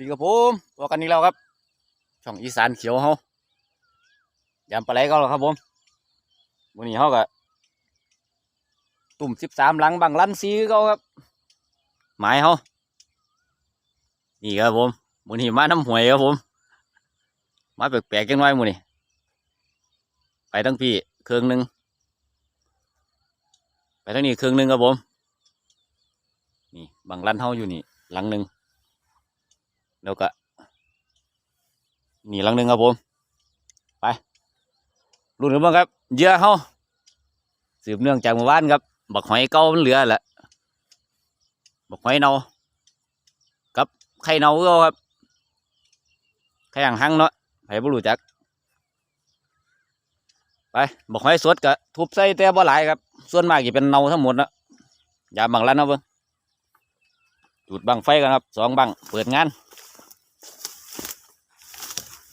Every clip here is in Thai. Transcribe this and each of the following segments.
ดีครับผมว่ากันนี้แล้วครับ ช่องอีสานเขียวเฮายำปลาไหลก็แล้วครับผมวันนี้เฮาก็ตุ่มสิบสามหลังบังลันซีก็ครับ หมายเฮานี่ครับผมวันนี้มาน้ำหวยครับผม มาแปลกๆจังไว้มื้อนี้ไปทั้งพี่เครื่องหนึ่งไปทั้งนี้เครื่องหนึ่งครับผม นี่บังลันเฮาอยู่นี่ หลังหนึ่ง แล้วก็นี่หลังหนึ่งครับผม ไปรุ่นกันบ้างครับเยื่อเฮาสืบเนื่องจากเมื่อวานครับ บักหอยเก่ามันเหลือแหละบักหอยเนากับไข่เนาก็ครับไข่ห่างหังเนาะไผบ่รู้จัก ไปบักหอยสดก็ทุบใส่แต่บ่หลายครับ ส่วนมากจะเป็นเนาทั้งหมดเนาะอย่าบังลันเนาะเบิ่งจุดบังไฟกันครับสองบังเปิดงาน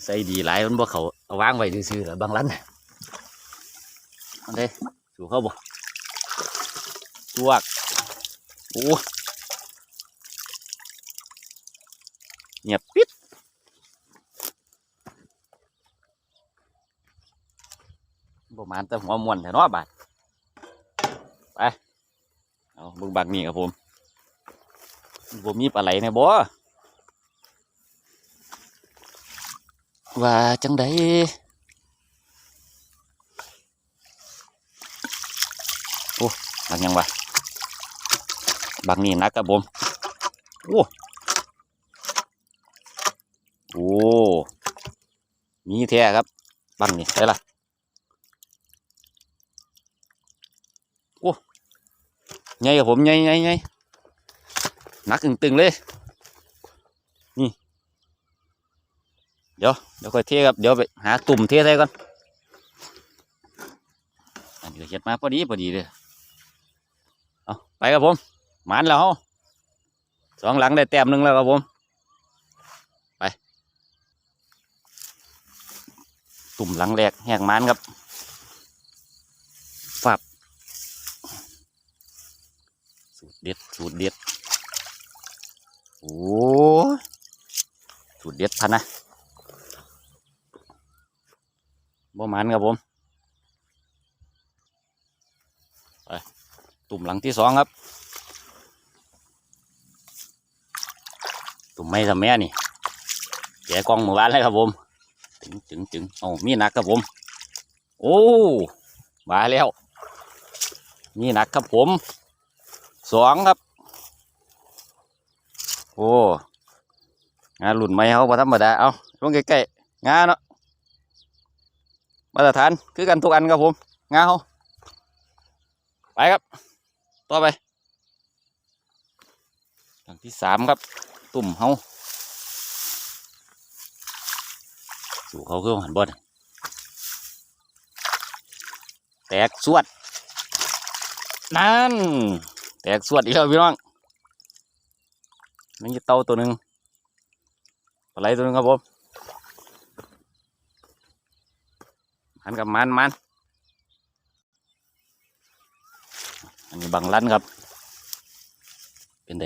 ใส่ดีหลายมันบ่เขาเอาวางไว้ซื่อๆแล้วบังลันอันเด้สู่เข้าบ่จวกโอ้เงียบปิดบ่มานแต่หัวมวนแต่นาะบาดไปเอาบิ่งบักนี่ครับผมบ่มีปลาไหลในบ่ ว่าจังไดโอ้บางยังวะบางนี่นักครับผมโอ้โอ้มีแท้ครับบางนี่ใช่ละโอ้ใหญ่ครับผมใหญ่ใหญ่ใหญ่หนักตึงๆเลย เดี๋ยวเดี๋ยวค่อยเทครับเดี๋ยวไปหาตุ่มเทใส่ก่อนอันนี้เห็ดมาพอดีพอดีเลยเอาไปครับผมหมานแล้วสองหลังได้แต้มหนึ่งแล้วครับผมไป ตุ่มหลังแรกแหกหมานครับฝับสูตรเด็ดสูตรเด็ดโอ้สุดเด็ดพันนะ บ่หมันครับผมไปตุ่มหลังที่สองครับ ตุ่มไม่ทำแม่นี่แกกองเมื่อวานเลยครับผมจึงจึงจึงเอามีหนักครับผม โอ้มาแล้ว มีหนักครับผมสองครับ โอ้งานหลุนไม่เขาบ่ธรรมดาเอาลงใกล้ๆงานเนาะ มาตรฐานคือกันทุกอันครับผมงาเขาไปครับ ต่อไปหลังที่สามครับ ตุ่มเขาสู่เขาคือหันบดแตกสวด นั่น แตกสวดอีกแล้วพี่น้องนี่เต่าตัวหนึ่งปลาไหลตัวหนึ่งครับผม หันกับมันมันอันนี้บังลันครับ เป็นได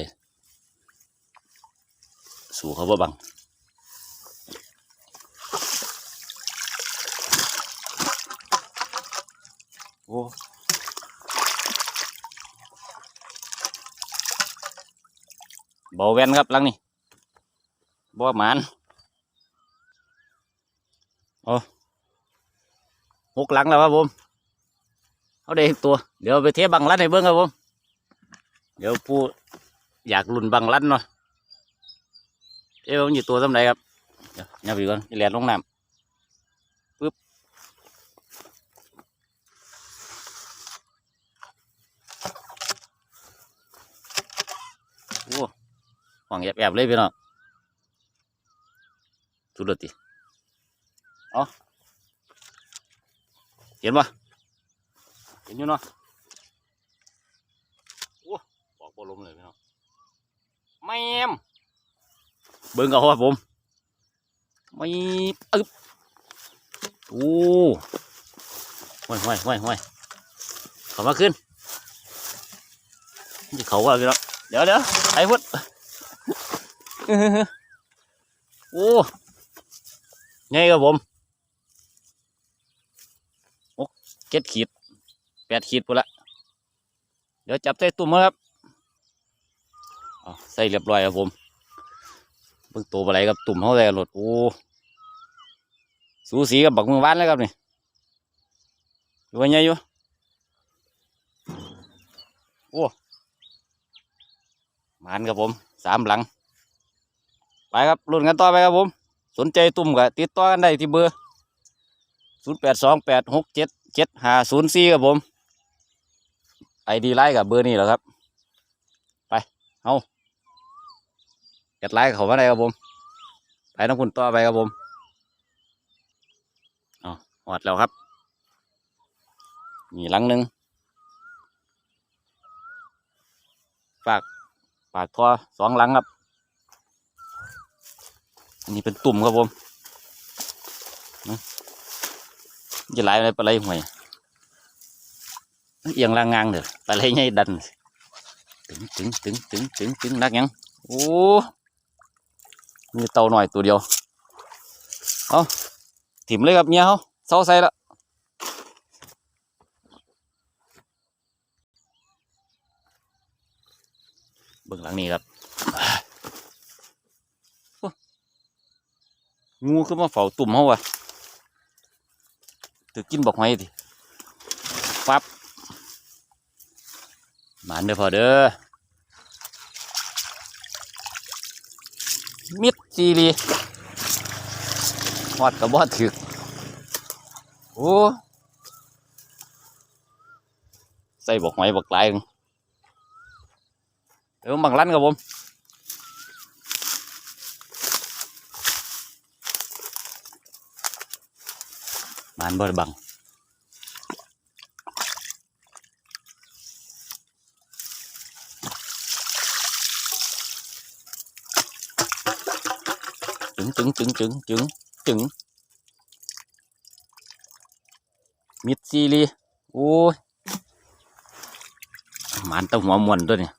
สู่เขาบ่บังโอ้บอแวนครับลังนี่บ่หมานโอ้ หกหลังแล้วครับผมเอาได้อีกตัว เดี๋ยวไปเทบังลันให้เบิ้งครับผมเดี๋ยวผู้อยากลุ่นบังลันเนาะเอ้ยมันอยู่ตัวสำไรครับเดี๋ยวอย่าไปก่อนอย่าแหลนลงน้ำปึ๊บโอ้ห่วงแอบๆเลยพี่น้องสุดเลยติเอา เห็นปะเห็นอยู่เนาะโอ้บอกบอลมเลยพี่น้องแม่มเบิ่งเอาครับผมไม่อึ๊บโอ้ห้วยห้วยห้วยห้วยเขามาขึ้นนี่เขาว่าพี่น้องเดี๋ยวเดี๋ยวไอ้พุทธโอ้ไงครับผมโอ้ เจ็ดขีดแปดขีดปุ๊ละเดี๋ยวจับใส่ตุ่มครับใส่เรียบร้อยครับผมเบิ่งตัวอะไรครับตุ่มเขาใส่รถโอ้สูสีกับบักมือวานเลยครับนี่อยู่ว่าไงอยู่โอ้มานครับผมสามหลัง ไปครับรุ่นกันต่อไปครับผม สนใจตุ่มก็ติดต่อกันได้ที่เบอร์ศูนย์แปดสองแปดหกเจ็ด เจ็ดห้าศูนย์สี่ครับผมไอดีไลน์กับเบอร์นี่แหละครับ ไปเอาแอดไลน์เขามาได้ครับผมไปน้ำคุณต่อไปครับผมเอหอดแล้วครับมีหลังหนึ่งฝากปากท่อสองหลังครับ อันนี้เป็นตุ่มครับผมนะ จะไหลไรปลาไหลห่วยเอียงล่างงางเด้อปลาไหลใหญ่ดันตึงตึงตึงตึงตึงตึงนักยังโอ้มีเต่าหน่อยตัวเดียวเอาถิ่มเลยครับเมียเขาเศร้าใส่ละเบื้องหลังนี้ครับงูขึ้นมาเฝ้าตุ่มเขาวะ ถือกินบอกไว้ดิฟับหมันเด้อพอเด้อมิดซีรีหอดกระบอกถึกโอ้ใส่บอกไม้บอกลายหนึ่งเดี๋ยวบังลั่นครับผม มันบ่ได้บังจึงจึงจึงจึงจึงจึงมิดซีรีโอ้ยมันต้าหัวมวนตัวนี้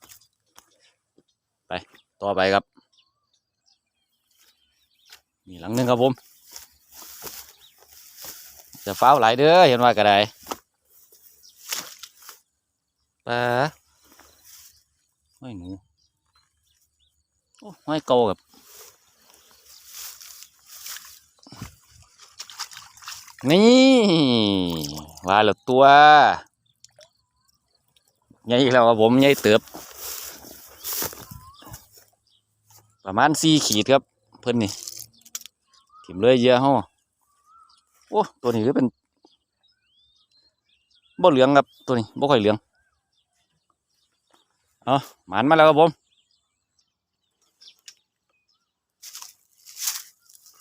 ไป ต่อไปครับ มีหลังนึงครับผม จะฟ้าวหลายเด้อเห็นว่ากระไดปลาห้อยหนูห้อยโกกับนี่ว่าแล้วตัวใหญ่แล้วครับผมใหญ่เติบ ประมาณสี่ขีดครับ เพิ่นนี่ถิ่มเลยเยอะฮะ โอ้ตัวนี้ก็เป็นบ่เหลืองครับตัวนี้บ่ค่อยเหลืองเอาหมานมาแล้วครับผม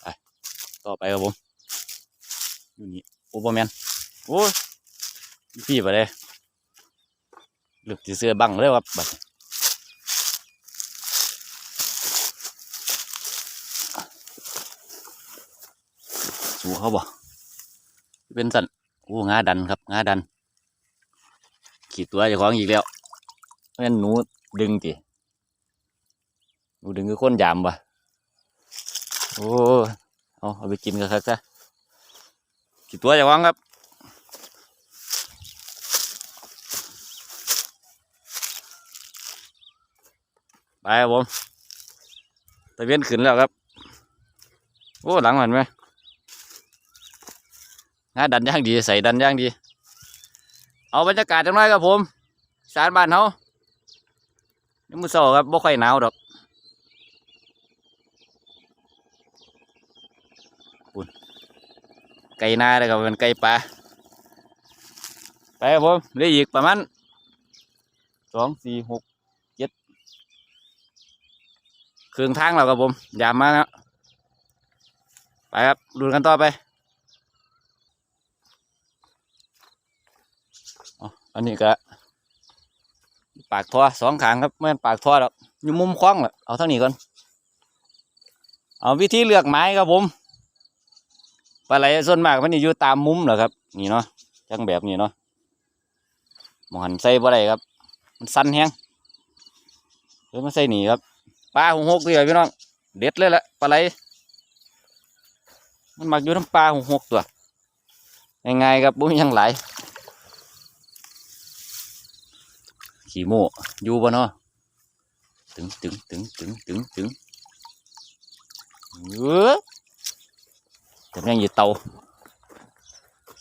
ไปต่อไปครับผมอยู่นี่โอเปอร์แมนโอ้ยพี่ไปเลยหลึกสีเสื้อบังเลยครับบัดสูเขาบ่ เป็นสันโอ้งาดันครับงาดัน ขีดตัวเจ้าของอีกแล้วแม่นหนูดึงติหนูดึงคือคนยามบ่โอ้เอาเอาไปกินกันครับซะกี่ตัวจะวางครับไปครับผมตะเวียนขึ้นแล้วครับ โอ้ หลังมันไหม งาดันย่างดีใส่ดันย่างดี เอาบรรยากาศจังหน่ครับผม สารบ้านเขานี่มือโซครับบ่ค่อยหนาวดอกปุ่นไก่นาเลยครับเป็นไก่ปลาไปครับผมเหลืออีกประมาณสองสี่หกเจ็ดครึ่งทางแล้วครับผมยามมาแล้วไปครับดูกันต่อไป อันนี้ก็ปากท่อสองขางครับไม่นปากท่อหรอกอยู่มุมคว้างแหละเอาเท่านี้ก่อน เอาวิธีเลือกไม้ครับผมปลาไหลส่วนมากมันอยู่ตามมุมเหรอครับ นี่เนาะจังแบบนี้เนาะหมหันใส่บ่ได้ครับ มันสั้นแฮงเลยมาใส่หนีครับปลาหงหกเลยพี่น้องเด็ดเลยแหละปลาไหลมันมักอยู่น้ำปลาหกหกตัวง่ายๆครับบุ้มยังไหลาย ขี่โม่อยู่บ่เนาะตึงตึงตึงตึงตึงตึงเออจะยังอยู่เตา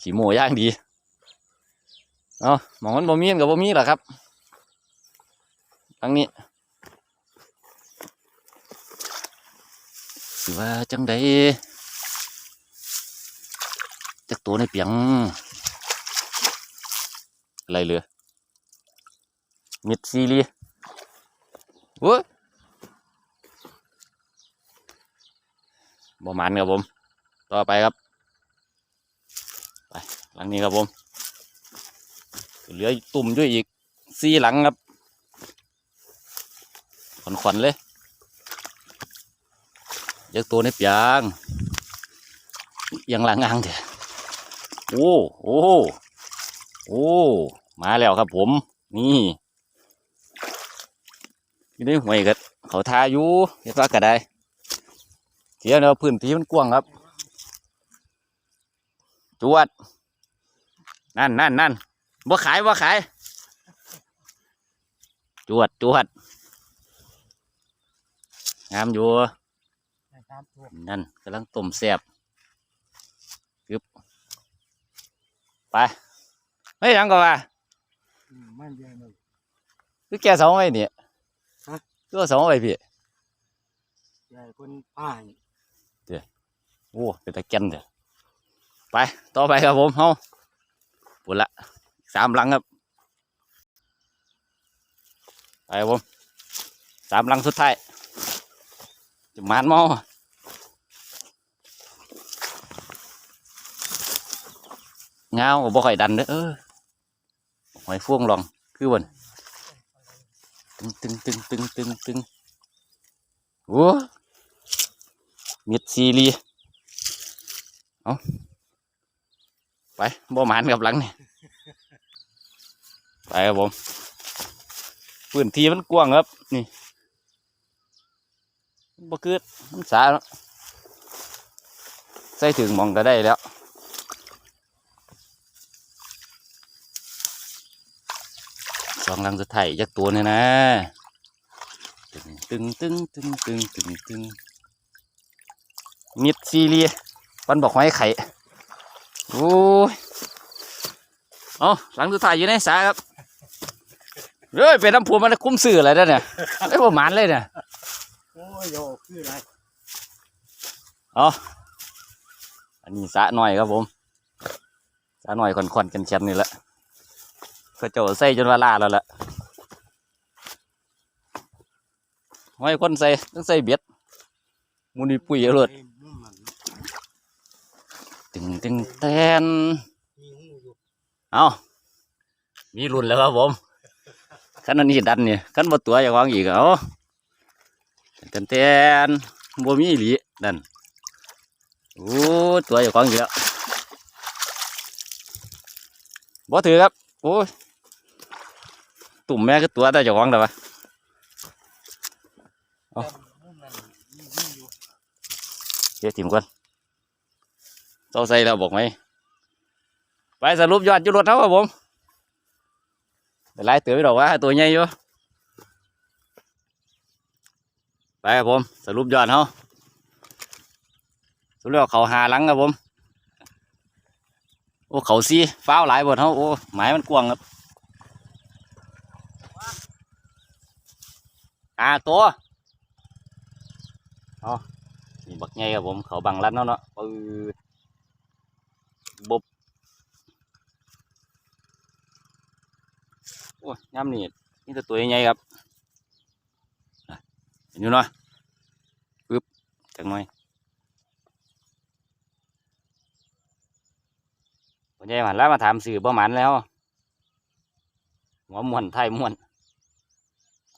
ขี่โม่ย่างดีเนาะหมองมันบ่มีนกับบ่มีหรอครับทางนี้สิว่าจังใดจักตัวในเปียงอะไรเหลือ มิดซีรีเว้ยบ่หมันครับผม ต่อไปครับ ไป หลังนี้ครับผม เหลือตุ่มด้วยอีกสี่หลังครับขอนๆเลยยักตัวในเปียงยังหลังอ่างเถอะโอ้โอ้โอ้ มาแล้วครับผม นี่ อยู่ในห่วยกันเขาทาอยู่เห็นว่าก็ได้เทียบแล้วพื้นที่มันกว้างครับ จวด นั่นนั่นนั่นบ่ขายบ่ขาย จวดจวดงามอยู่นะครับตัวนั่นกำลังต้มแซ่บกึบไปไม่ยังก็ว่าอืมมันเยอะเลยคือแกสองไว้เนี่ยฮะ ตัวสองไว้พี่ใหญ่คนป้ายโอ้เป็นตะแกนเด้อไป ต่อไปครับผมเฮาปุ่นละสามหลังครับ ไปครับผมสามหลังสุดท้ายจะมานเมาเงาก็บ่ค่อยดันเด้อเออหอยฟ่วงลอง คือวัน ตึงตึงตึงตึงตึงตึงโอ้มิดซีรีเอาไปบ่หมานกับหลังนี่ไปครับผมพื้นที่มันกว้างครับ นี่บ่คือมันสาใส่ถึงมองก็ได้แล้ว สองหลังสุดท้ายจักตัวเนี่ยนะตึงตึงตึงตึงตึงตึงตึงมิดซีเรียปันบอกไว้ไข่โอ้ยเอาหลังสุดท้ายอยู่ในสาครับเฮ้ยเป็นน้ำพุมันคุ้มสื่ออะไรได้เนี่ยไอ้ประมาณเลยเนี่ยโอ้ยโยคืออะไรเอาอันนี้สาหน่อยครับผมสาหน่อยค่อนๆกันแชมนี่แหละ ก็เจ้าใส่จนว่าลาแล้วล่ะไว้คนใส่ต้องใส่เบ็ดมูนี่ปุ๋ยเอาเลยตึงตึงแตนเอามีรุ่นแล้วครับผมขันอันนี้ดันเนี่ยขันบ่ตัวอย่างวางอีกเอาแตนแตนบ่มีอีหลีดันโอ้ตัวอย่างวางอีกแล้วบ่ถือครับโอ้ย ตุ่มแม่ก็ตัวแต่จ้าของแต่ว่าเอานุ่มมันมีหูอยู่เดี๋ยวถิ่มก่อนเจ้าใส่แล้วบอกไหมไปสรุปยอดจุดรถเท่าครับผมแต่ไล่เตือไปดอกว่าตัวใหญ่อยู่ไปครับผม สรุปยอดเขาสรุปแล้วเขาหาหลังครับผม โอ้เขาซีฟ้าวหลายบทเขาโอ้หมายมันกว้างครับ หาตัวเอนี่บักใหญ่ครับผมเขาบังรัดเนาะเนาะปืดบบ โอ้ยย่ำนี่นี่แต่ตัวใหญ่ครับอะเห็นอยู่เนาะปึ๊บจังหน่อยตัวใหญ่มันแล้วมาถามสื่อประมาณแล้วหัวม้วนไทยม้วน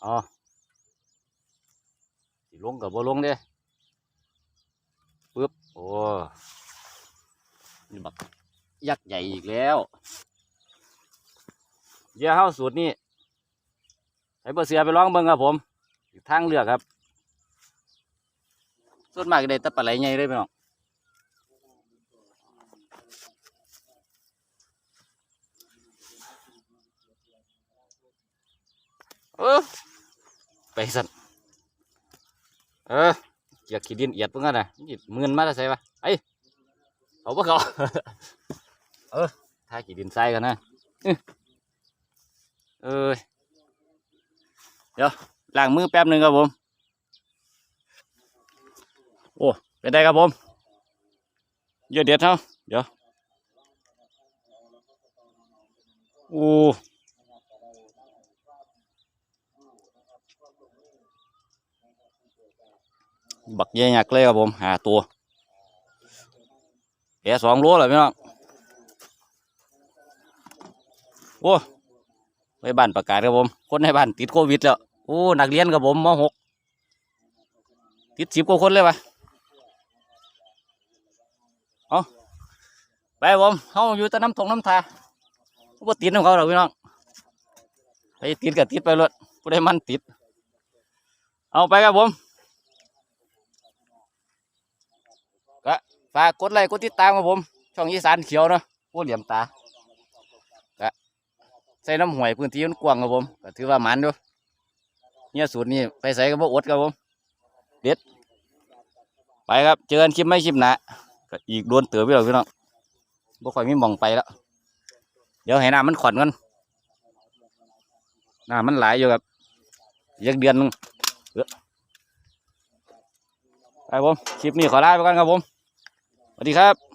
อ๋อ ลงกับบ่ลงเด้ปึ๊บโอ้นี่บักยักษ์ใหญ่อีกแล้วเยอะเข้าสูตรนี่ให้เบอร์เสียไปร้องเบิ้งครับผมอีกทางเลือกครับส่วนมากได้ตะปะไหลใหญ่เลยพี่น้องเออไปสั่น เออเกียกขี้ดินเอียดเพิ่งกันนะนี่มือนมาแล้วใส่ปะไอ้เอาปะเขาเออถ้าขี้ดินใส่กันนะอื้อเอ้ยเดี๋ยวล้างมือแป๊บหนึ่งครับผม โอ้เป็นไงครับผมเยอะเด็ดเท่าเดี๋ยวโอ้ บักเยี่ยกเลยครับผมหาตัวแกสองโลเลยพี่น้องโอ้ไปบ้านประกาศครับผม คนในบ้านติดโควิดแล้วโอ้นักเรียนครับผมมหกติดสิบกว่าคนเลยวะไปครับผมเขาอยู่ตะน้ำทงน้ำทาบ่ติดของเขาหรอกพี่น้องไปติดกับติดไปรถผู้ใดมันติด เอาไปครับผมก็ ฝากกดไลค์กดติดตามครับผม ช่องอีสานเขียวเนาะโอ้เหลี่ยมตาก็ใส่น้ำหวยพื้นที่มันกว้างครับผมก็ถือว่ามันอยู่เนี่ยสูตรนี้ไปใส่ก็บ่อดครับผมเด็ด ไปครับ เจอกันคลิปไม่คลิปหนาก็อีกโดนเตือพี่เราพี่น้องบ่ค่อยมีมองไปแล้ว เดี๋ยวให้น้ำมันขอนกันน้ำมันหลายอยู่ครับอีกเดือนหนึงเอ้อไปผม คลิปนี้ขอลาไปก่อนครับผม สวัสดีครับ